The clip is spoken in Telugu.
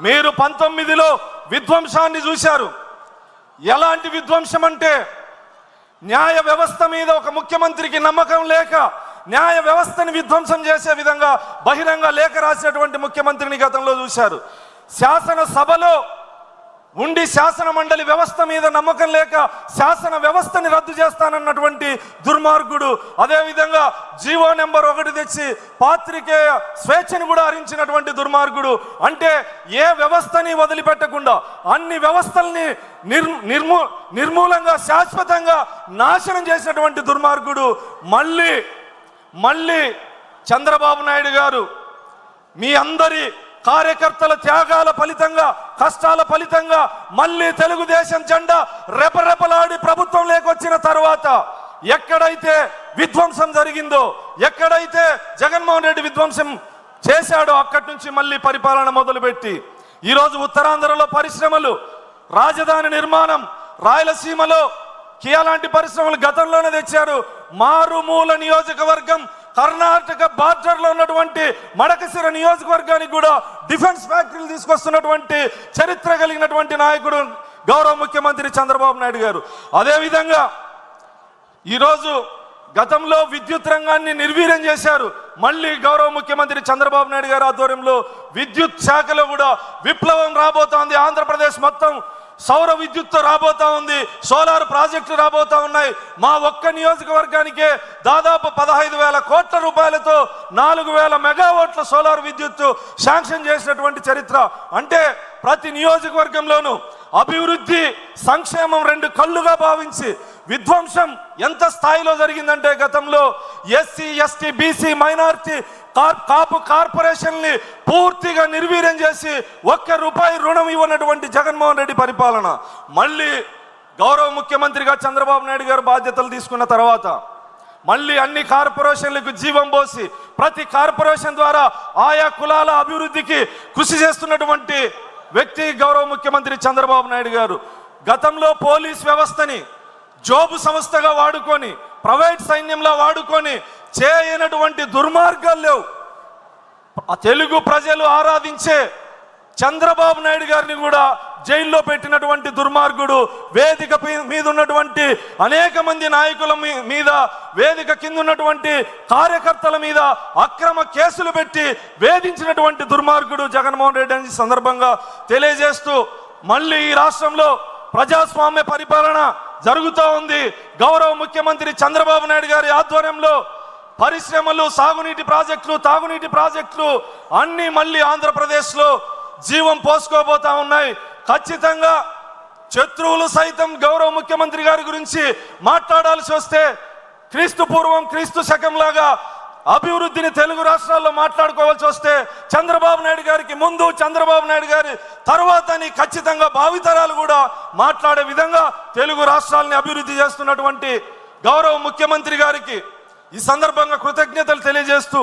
మీరు పంతొమ్మిదిలో విధ్వంసాన్ని చూశారు. ఎలాంటి విధ్వంసం అంటే న్యాయ వ్యవస్థ మీద ఒక ముఖ్యమంత్రికి నమ్మకం లేక న్యాయ వ్యవస్థని విధ్వంసం చేసే విధంగా బహిరంగ లేఖ రాసినటువంటి ముఖ్యమంత్రిని గతంలో చూశారు. శాసన సభలో ఉండి శాసన మండలి వ్యవస్థ మీద నమ్మకం లేక శాసన వ్యవస్థని రద్దు చేస్తానన్నటువంటి దుర్మార్గుడు అదేవిధంగా జీవో నెంబర్ ఒకటి తెచ్చి పాత్రికేయ స్వేచ్ఛను కూడా హరించినటువంటి దుర్మార్గుడు. అంటే ఏ వ్యవస్థని వదిలిపెట్టకుండా అన్ని వ్యవస్థల్ని నిర్ నిర్మూ నిర్మూలంగా శాశ్వతంగా నాశనం చేసినటువంటి దుర్మార్గుడు మళ్ళీ మళ్ళీ చంద్రబాబు నాయుడు గారు మీ అందరి కార్యకర్తల త్యాగాల ఫలితంగా కష్టాల ఫలితంగా మళ్ళీ తెలుగుదేశం జెండా రెపరెపలాడి ప్రభుత్వం లేకొచ్చిన తర్వాత ఎక్కడైతే విధ్వంసం జరిగిందో ఎక్కడైతే జగన్మోహన్ రెడ్డి విధ్వంసం చేశాడో అక్కడి నుంచి మళ్ళీ పరిపాలన మొదలుపెట్టి ఈరోజు ఉత్తరాంధ్రలో పరిశ్రమలు రాజధాని నిర్మాణం రాయలసీమలో కియా లాంటి పరిశ్రమలు గతంలోనే తెచ్చారు. మారుమూల నియోజకవర్గం కర్ణాటక బార్డర్లో ఉన్నటువంటి మడకసిర నియోజకవర్గానికి కూడా డిఫెన్స్ ఫ్యాక్టరీలు తీసుకొస్తున్నటువంటి చరిత్ర కలిగినటువంటి నాయకుడు గౌరవ ముఖ్యమంత్రి చంద్రబాబు నాయుడు గారు. అదేవిధంగా ఈరోజు గతంలో విద్యుత్ రంగాన్ని నిర్వీర్యం చేశారు. మళ్ళీ గౌరవ ముఖ్యమంత్రి చంద్రబాబు నాయుడు గారి ఆధ్వర్యంలో విద్యుత్ శాఖలో కూడా విప్లవం రాబోతోంది. ఆంధ్రప్రదేశ్ మొత్తం సౌర విద్యుత్తో రాబోతా ఉంది. సోలార్ ప్రాజెక్టులు రాబోతా ఉన్నాయి. మా ఒక్క నియోజకవర్గానికే దాదాపు పదహైదు వేల కోట్ల రూపాయలతో నాలుగు వేల మెగావాట్ల సోలార్ విద్యుత్తు శాంక్షన్ చేసినటువంటి చరిత్ర. అంటే ప్రతి నియోజకవర్గంలోనూ అభివృద్ధి సంక్షేమం రెండు కళ్ళుగా భావించి విధ్వంసం ఎంత స్థాయిలో జరిగిందంటే గతంలో ఎస్సీ ఎస్టీ బీసీ మైనార్టీ కార్ కాపు కార్పొరేషన్ని పూర్తిగా నిర్వీర్యం చేసి ఒక్క రూపాయి రుణం ఇవ్వనటువంటి జగన్మోహన్ రెడ్డి పరిపాలన. మళ్ళీ గౌరవ ముఖ్యమంత్రిగా చంద్రబాబు నాయుడు గారు బాధ్యతలు తీసుకున్న తర్వాత మళ్ళీ అన్ని కార్పొరేషన్లకు జీవం పోసి ప్రతి కార్పొరేషన్ ద్వారా ఆయా కులాల అభివృద్ధికి కృషి చేస్తున్నటువంటి వ్యక్తి గౌరవ ముఖ్యమంత్రి చంద్రబాబు నాయుడు గారు గతంలో పోలీస్ వ్యవస్థని జోబు సంస్థగా వాడుకొని ప్రైవేట్ సైన్యంలో వాడుకొని చేయనటువంటి దుర్మార్గాలు లేవు. తెలుగు ప్రజలు ఆరాధించే చంద్రబాబు నాయుడు గారిని కూడా జైల్లో పెట్టినటువంటి దుర్మార్గుడు వేదిక మీద ఉన్నటువంటి అనేక మంది నాయకుల మీ- మీద వేదిక కింద ఉన్నటువంటి కార్యకర్తల మీద అక్రమ కేసులు పెట్టి వేధించినటువంటి దుర్మార్గుడు జగన్మోహన్ రెడ్డి అని సందర్భంగా తెలియజేస్తూ మళ్ళీ ఈ రాష్ట్రంలో ప్రజాస్వామ్య పరిపాలన జరుగుతూ ఉంది. గౌరవ ముఖ్యమంత్రి చంద్రబాబు నాయుడు గారి ఆధ్వర్యంలో పరిశ్రమలు సాగునీటి ప్రాజెక్టులు తాగునీటి ప్రాజెక్టులు అన్ని మళ్ళీ ఆంధ్రప్రదేశ్లో జీవం పోసుకోబోతా ఉన్నాయి. ఖచ్చితంగా శత్రువులు సైతం గౌరవ ముఖ్యమంత్రి గారి గురించి మాట్లాడాల్సి వస్తే క్రీస్తు పూర్వం క్రీస్తు శకం లాగా అభివృద్ధిని తెలుగు రాష్ట్రాల్లో మాట్లాడుకోవాల్సి వస్తే చంద్రబాబు నాయుడు గారికి ముందు చంద్రబాబు నాయుడు గారి తర్వాత అని ఖచ్చితంగా భావితరాలు కూడా మాట్లాడే విధంగా తెలుగు రాష్ట్రాలని అభివృద్ధి చేస్తున్నటువంటి గౌరవ ముఖ్యమంత్రి గారికి ఈ సందర్భంగా కృతజ్ఞతలు తెలియజేస్తూ